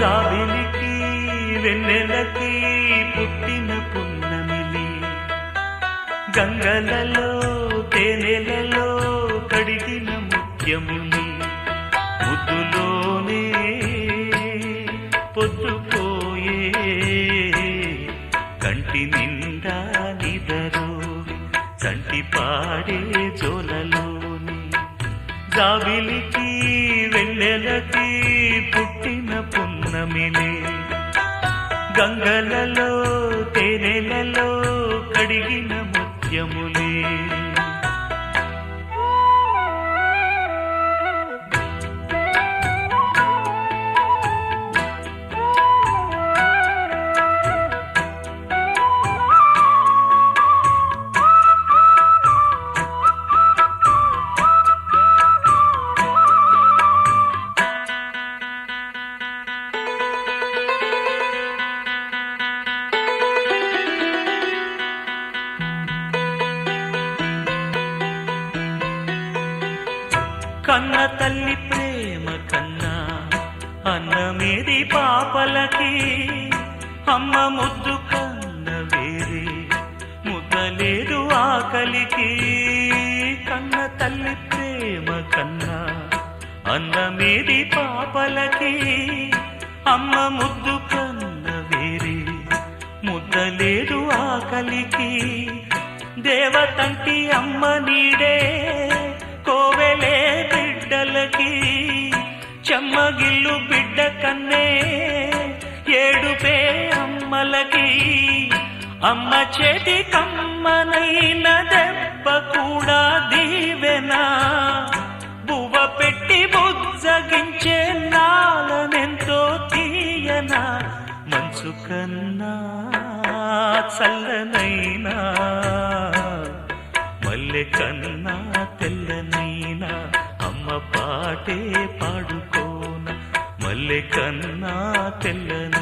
జాబిలికి వెన్నెలకి పుట్టిన పున్నమిలి. గంగలలో తేనెలలో కడిగిన ముఖ్యముని ముద్దులోనే పొద్దుపోయే కంటి నిండా నిదరు కంటి పాడే జోలలోని. జాబిలికి వెన్నెలకి పుట్టిన పున్న మౌనమిలే గంగలలో తెరెలలో కడిగిన ముత్యములే. కన్న తల్లి ప్రేమ కన్నా అన్నమేది పాపలకి? అమ్మ ముద్దు కన్న వేరే ముద్దలేదు ఆకలికి. కన్న తల్లి ప్రేమ కన్నా అన్నమేది పాపలకి? అమ్మ ముద్దు కన్న వేరే ముద్దలేదు ఆకలికి. దేవతంటి అమ్మ నీడే చెమ్మగిల్లు బిడ్డ కన్నే ఏడుపే అమ్మలకి. అమ్మ చేతి కమ్మనైన దెబ్బ కూడా దీవెనా. బువ్వ పెట్టి బుజ్జగించే నాలనెంతో తీయనా. మనసు కన్నా చల్లనైనా. మల్లె కన్నా తెల్లనైనా. అమ్మ పాటే పాడుకు తల్లి కన్నా తెల్లని